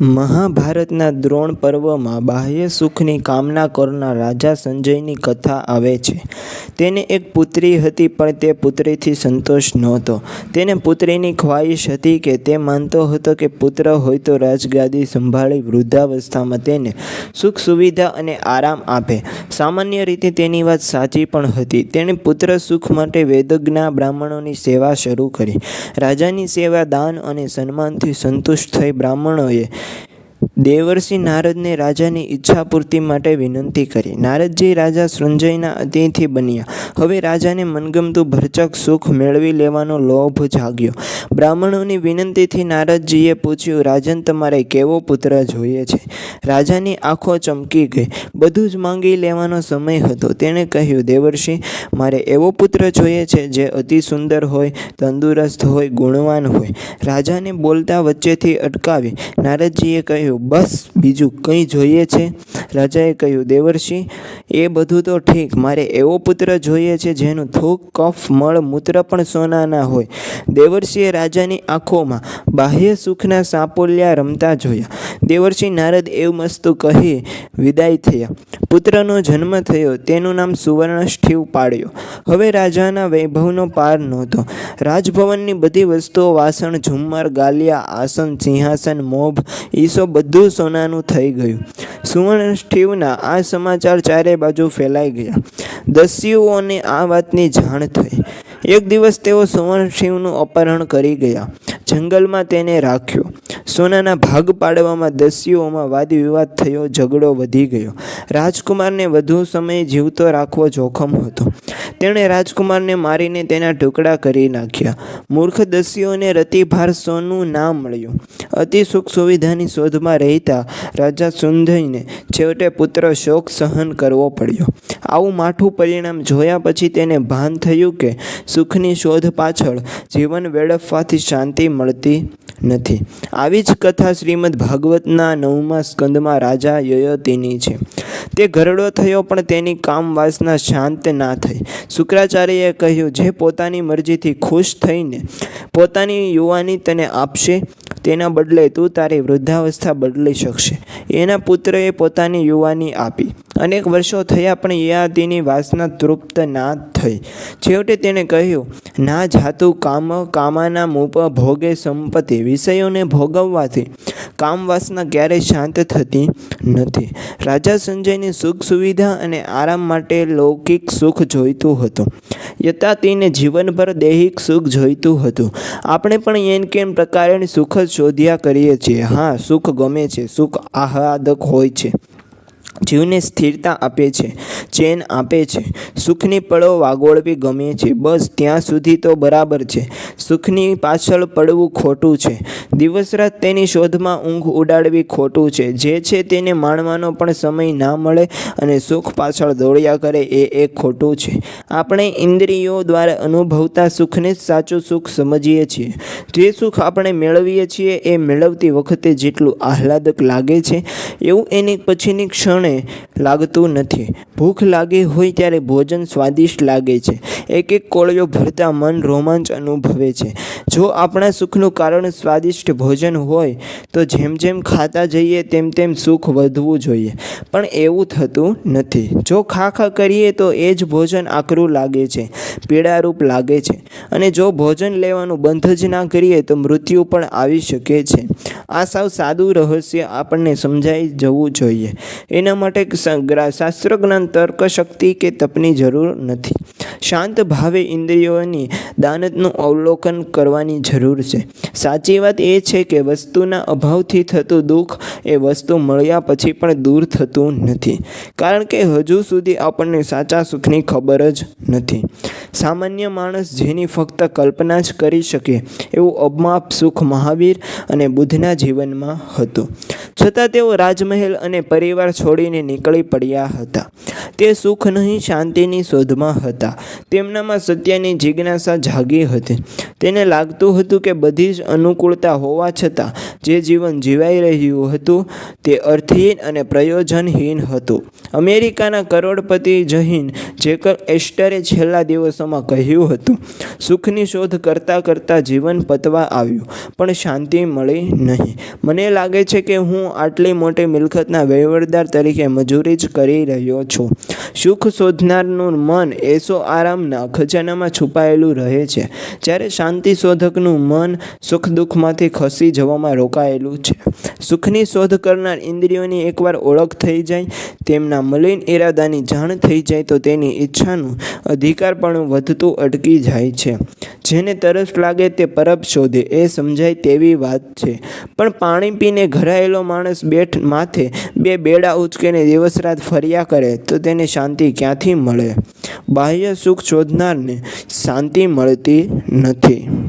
મહાભારતના દ્રોણ પર્વમાં બાહ્ય સુખની કામના કરનાર રાજા સંજયની કથા આવે છે. તેને એક પુત્રી હતી, પણ તે પુત્રીથી સંતોષ નહોતો. તેને પુત્રીની ખ્વાહિશ હતી કે તે માનતો હતો કે પુત્ર હોય તો રાજગાદી સંભાળી વૃદ્ધાવસ્થામાં તેને સુખ સુવિધા અને આરામ આપે. સામાન્ય રીતે તેની વાત સાચી પણ હતી. તેણે પુત્ર સુખ માટે વેદજ્ઞા બ્રાહ્મણોની સેવા શરૂ કરી. રાજાની સેવા દાન અને સન્માનથી સંતુષ્ટ થઈ બ્રાહ્મણોએ દેવર્ષિ નારદને રાજાની ઈચ્છાપૂર્તિ માટે વિનંતી કરી. નારદજી રાજા સૃંજયના અતિથિ બન્યા. હવે રાજાને મનગમતું ભરચક સુખ મેળવી લેવાનો લોભ જાગ્યો. બ્રાહ્મણોની વિનંતીથી નારદજીએ પૂછ્યું રાજન તમારે કેવો પુત્ર જોઈએ છે? રાજાની આંખો ચમકી ગઈ. બધું જ માંગી લેવાનો સમય હતો. તેણે કહ્યું દેવર્ષિ મારે એવો પુત્ર જોઈએ છે જે અતિ સુંદર હોય, તંદુરસ્ત હોય, ગુણવાન હોય. રાજાને બોલતા વચ્ચેથી અટકાવી નારદજીએ કહ્યું બસ બીજું કંઈ જોઈએ છે? રાજાએ કહ્યું દેવર્ષિ એ બધું તો ઠીક મારે એવો પુત્ર જોઈએ છે જેનું થૂક, કફ, મળ, મૂત્ર પણ સોનાના હોય. દેવર્ષિએ રાજાની આંખોમાં બાહ્ય સુખના સાપોલ્યા રમતા જોયા. દેવર્ષિ નારદ એવમસ્તુ કહી વિદાય થયા. પુત્રનો જન્મ થયો. તેનું નામ સુવર્ણષ્ઠિવ પાડ્યો. હવે રાજાના વૈભવનો પાર નહોતો. રાજભવનની બધી વસ્તુઓ વાસણ, ઝુમ્મર, ગાલિયા, આસન, સિંહાસન, મોભ, ઈસો બધું સોનાનું થઈ ગયું. સુવર્ણષ્ઠિવના આ સમાચાર ચારે બાજુ ફેલાઈ ગયા. દસ્યુઓને આ વાતની જાણ થઈ. એક દિવસ તેઓ સુવર્ણષ્ઠિવનું અપહરણ કરી ગયા. જંગલમાં તેને રાખ્યો. સોનાના ભાગ પાડવામાં દસ્યુઓમાં વાદવિવાદ થયો. ઝઘડો વધી ગયો. રાજકુમારને વધુ સમય જીવતો રાખવો જોખમ હતો. તેણે રાજકુમારને મારીને તેના ટુકડા કરી નાખ્યા. મૂર્ખ દસ્યુઓને રતિભાર સોનું ના મળ્યું. અતિ સુખ સુવિધાની શોધમાં રહેતા રાજા સુંધઈને છેવટે પુત્ર શોક સહન કરવો પડ્યો. આવું માઠું પરિણામ જોયા પછી તેને ભાન થયું કે સુખની શોધ પાછળ જીવન વેડફવાથી શાંતિ મળતી નથી. આવી જ કથા શ્રીમદ્ ભાગવતના નવમા સ્કંદમાં રાજા યયતિની છે. તે ઘરડો થયો પણ તેની કામવાસના શાંત ના થઈ. શુક્રાચાર્યએ કહ્યું, જે પોતાની મરજીથી ખુશ થઈને પોતાની યુવાની તને આપશે, તેના બદલે તું તારી વૃદ્ધાવસ્થા બદલી શકશે. એના પુત્રએ પોતાની યુવાની આપી. અનેક વર્ષો થયા પણ યયાતિની વાસના તૃપ્ત ના થઈ. છેવટે તેણે કહ્યું, ના જાતું કામ, કામાના મૂપ ભોગે સંપત્તિ વિષયોને ભોગવવાથી કામવાસના ક્યારેય શાંત થતી નથી. રાજા સંજયને સુખ સુવિધા અને આરામ માટે લૌકિક સુખ જોઈતું હતું. યયાતિને જીવનભર દૈહિક સુખ જોઈતું હતું. આપણે પણ એન કેમ પ્રકારે સુખ જ શોધ્યા કરીએ છીએ. હા, સુખ ગમે છે. સુખ આહ્લાદક હોય છે. જીવને સ્થિરતા આપે છે. ચેન આપે છે. સુખની પળો વાગોળવી ગમે છે. બસ ત્યાં સુધી તો બરાબર છે. સુખની પાછળ પડવું ખોટું છે. દિવસરાત તેની શોધમાં ઊંઘ ઉડાડવી ખોટું છે. જે છે તેને માણવાનો પણ સમય ના મળે અને સુખ પાછળ દોડ્યા કરે એ એ ખોટું છે. આપણે ઇન્દ્રિયો દ્વારા અનુભવતા સુખને જ સાચું સુખ સમજીએ છીએ. જે સુખ આપણે મેળવીએ છીએ એ મેળવતી વખતે જેટલું આહ્લાદક લાગે છે, એવું એની પછીની ક્ષણે લાગતું નથી. ભૂખ લાગી હોય ત્યારે ભોજન સ્વાદિષ્ટ લાગે છે. એક એક કોળિયો ભરતા મન રોમાંચ અનુભવે છે. જો આપણા સુખનું કારણ સ્વાદિષ્ટ ભોજન હોય તો જેમ જેમ ખાતા જઈએ તેમ તેમ સુખ વધવું જોઈએ. પણ એવું થતું નથી. જો ખા ખા કરીએ તો એ જ ભોજન આકરું લાગે છે, પીડારૂપ લાગે છે અને જો ભોજન લેવાનું બંધ જ ના કરીએ તો મૃત્યુ પણ આવી શકે છે. આ સાવ સાદું રહસ્ય આપણને સમજાઈ જવું જોઈએ. એના માટે શાસ્ત્ર જ્ઞાન તર્કશક્તિ કે તપની જરૂર નથી. શાંત ભાવે ઇન્દ્રિયોની દાનતનું અવલોકન કરવાની જરૂર છે. સાચી વાત એ છે કે વસ્તુના અભાવથી થતું દુઃખ એ વસ્તુ મળ્યા પછી પણ દૂર થતું નથી. કારણ કે હજુ સુધી આપણને સાચા સુખની ખબર જ નથી. સામાન્ય માણસ જેની ફક્ત કલ્પના જ કરી શકે એવું અપમાપ સુખ મહાવીર અને બુદ્ધના જીવનમાં હતું. છતાં તેઓ રાજમહેલ અને પરિવાર છોડીને નીકળી પડ્યા હતા. તે સુખ નહીં, શાંતિની શોધમાં હતા. તેમનામાં સત્યની જિજ્ઞાસા જાગી હતી. તેને લાગતું હતું કે બધી જ અનુકૂળતા હોવા છતાં જે જીવન જીવાઈ રહ્યું હતું તે અર્થહીન અને પ્રયોજનહીન હતું. અમેરિકાના કરોડપતિ જહીન જેકર એસ્ટરે છેલ્લા દિવસોમાં દિવસોમાં કહ્યું હતું. સુખની શોધ કરતાં કરતાં જીવન પતવા આવ્યું, પણ શાંતિ મળી નહીં. મને લાગે છે કે હું આટલી મોટી મિલકતના વહીવટદાર તરીકે મજૂરી જ કરી રહ્યો છું. સુખ શોધનારનું મન એસો આરામના ખજાનામાં છુપાયેલું રહે છે. જ્યારે શાંતિ શોધકનું મન સુખ દુઃખમાંથી ખસી જવામાં રોકાયેલું છે. સુખની શોધ કરનાર ઇન્દ્રિયોની એકવાર ઓળખ થઈ જાય, તેમના મલિન ઈરાદાની જાણ થઈ જાય તો તેની ઈચ્છાનું અધિકારપણું વધતું અટકી જાય છે. જેને તરસ લાગે તે પરબ શોધે. એ સમજાય તેવી વાત છે. પણ પાણી પીને ઘરાયેલો માણસ બેઠ માથે બે બેડા ઉચકીને દિવસ રાત ફર્યા કરે તો તેને શાંતિ ક્યાંથી મળે? બાહ્ય સુખ શોધનારને શાંતિ મળતી નથી.